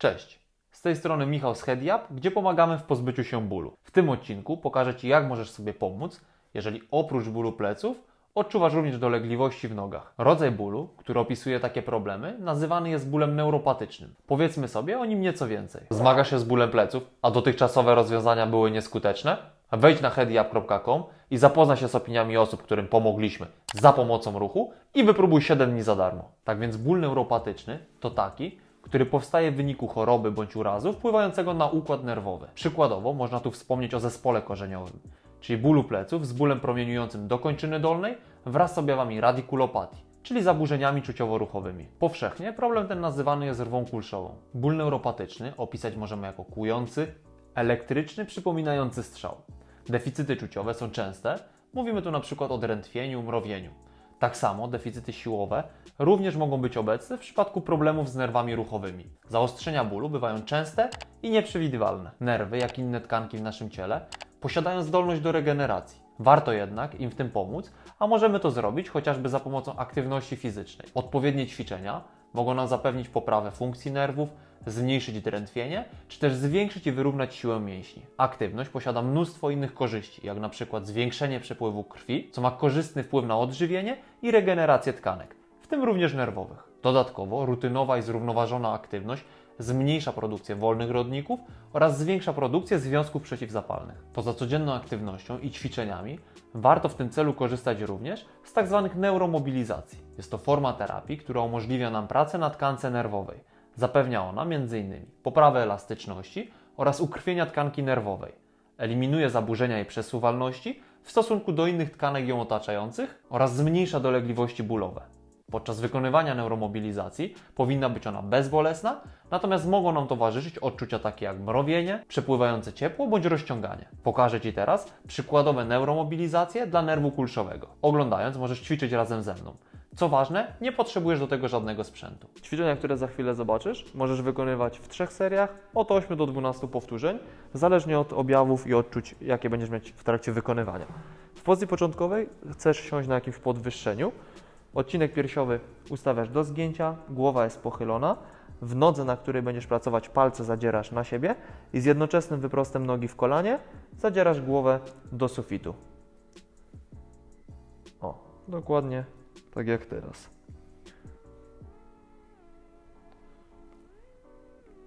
Cześć, z tej strony Michał z HeadUp, gdzie pomagamy w pozbyciu się bólu. W tym odcinku pokażę Ci, jak możesz sobie pomóc, jeżeli oprócz bólu pleców odczuwasz również dolegliwości w nogach. Rodzaj bólu, który opisuje takie problemy, nazywany jest bólem neuropatycznym. Powiedzmy sobie o nim nieco więcej. Zmagasz się z bólem pleców, a dotychczasowe rozwiązania były nieskuteczne? Wejdź na headyup.com i zapoznaj się z opiniami osób, którym pomogliśmy za pomocą ruchu i wypróbuj 7 dni za darmo. Tak więc ból neuropatyczny to taki, który powstaje w wyniku choroby bądź urazu wpływającego na układ nerwowy. Przykładowo można tu wspomnieć o zespole korzeniowym, czyli bólu pleców z bólem promieniującym do kończyny dolnej wraz z objawami radikulopatii, czyli zaburzeniami czuciowo-ruchowymi. Powszechnie problem ten nazywany jest rwą kulszową. Ból neuropatyczny opisać możemy jako kłujący, elektryczny, przypominający strzał. Deficyty czuciowe są częste, mówimy tu na przykład o drętwieniu, mrowieniu. Tak samo deficyty siłowe również mogą być obecne w przypadku problemów z nerwami ruchowymi. Zaostrzenia bólu bywają częste i nieprzewidywalne. Nerwy, jak inne tkanki w naszym ciele, posiadają zdolność do regeneracji. Warto jednak im w tym pomóc, a możemy to zrobić chociażby za pomocą aktywności fizycznej. Odpowiednie ćwiczenia mogą nam zapewnić poprawę funkcji nerwów, zmniejszyć drętwienie, czy też zwiększyć i wyrównać siłę mięśni. Aktywność posiada mnóstwo innych korzyści, jak na przykład zwiększenie przepływu krwi, co ma korzystny wpływ na odżywienie i regenerację tkanek, w tym również nerwowych. Dodatkowo rutynowa i zrównoważona aktywność zmniejsza produkcję wolnych rodników oraz zwiększa produkcję związków przeciwzapalnych. Poza codzienną aktywnością i ćwiczeniami warto w tym celu korzystać również z tzw. neuromobilizacji. Jest to forma terapii, która umożliwia nam pracę na tkance nerwowej. Zapewnia ona m.in. poprawę elastyczności oraz ukrwienia tkanki nerwowej. Eliminuje zaburzenia jej przesuwalności w stosunku do innych tkanek ją otaczających oraz zmniejsza dolegliwości bólowe. Podczas wykonywania neuromobilizacji powinna być ona bezbolesna, natomiast mogą nam towarzyszyć odczucia takie jak mrowienie, przepływające ciepło bądź rozciąganie. Pokażę Ci teraz przykładowe neuromobilizacje dla nerwu kulszowego. Oglądając możesz ćwiczyć razem ze mną. Co ważne, nie potrzebujesz do tego żadnego sprzętu. Ćwiczenia, które za chwilę zobaczysz, możesz wykonywać w trzech seriach od 8 do 12 powtórzeń, zależnie od objawów i odczuć, jakie będziesz mieć w trakcie wykonywania. W pozycji początkowej chcesz siąść na jakimś podwyższeniu, Odcinek piersiowy ustawiasz do zgięcia, głowa jest pochylona. W nodze, na której będziesz pracować, palce zadzierasz na siebie i z jednoczesnym wyprostem nogi w kolanie zadzierasz głowę do sufitu. O, dokładnie tak jak teraz.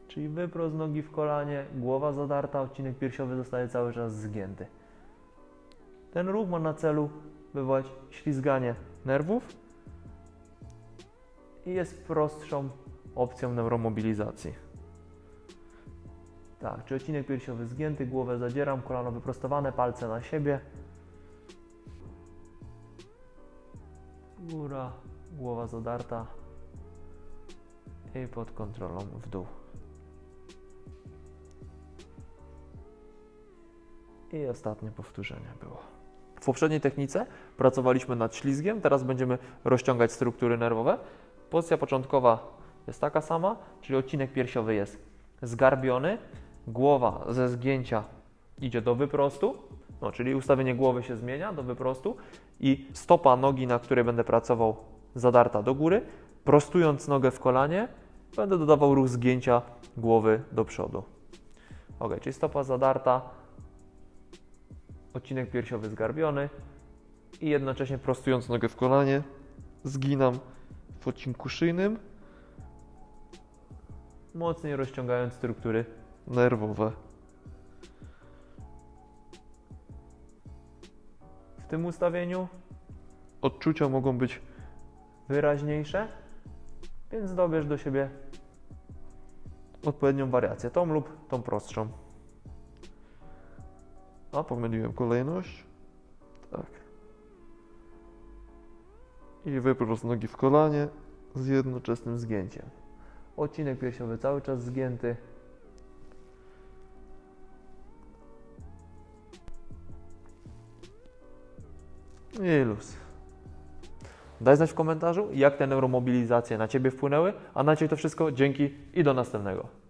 Czyli wyprost nogi w kolanie, głowa zadarta, odcinek piersiowy zostaje cały czas zgięty. Ten ruch ma na celu wywołać ślizganie nerwów i jest prostszą opcją neuromobilizacji. Tak, czy odcinek piersiowy zgięty, głowę zadzieram, kolano wyprostowane, palce na siebie. Góra, głowa zadarta i pod kontrolą w dół. I ostatnie powtórzenie było. W poprzedniej technice pracowaliśmy nad ślizgiem, teraz będziemy rozciągać struktury nerwowe. Pozycja początkowa jest taka sama, czyli odcinek piersiowy jest zgarbiony, głowa ze zgięcia idzie do wyprostu, no, czyli ustawienie głowy się zmienia do wyprostu i stopa nogi, na której będę pracował, zadarta do góry. Prostując nogę w kolanie, będę dodawał ruch zgięcia głowy do przodu. Ok, czyli stopa zadarta, odcinek piersiowy zgarbiony i jednocześnie prostując nogę w kolanie, zginam w odcinku szyjnym, mocniej rozciągając struktury nerwowe. W tym ustawieniu odczucia mogą być wyraźniejsze, więc dobierz do siebie odpowiednią wariację, tą lub tą prostszą. A, pomyliłem kolejność. Tak. I wyprost nogi w kolanie z jednoczesnym zgięciem. Odcinek piersiowy cały czas zgięty. I luz. Daj znać w komentarzu, jak te neuromobilizacje na Ciebie wpłynęły, a na Ciebie to wszystko dzięki i do następnego.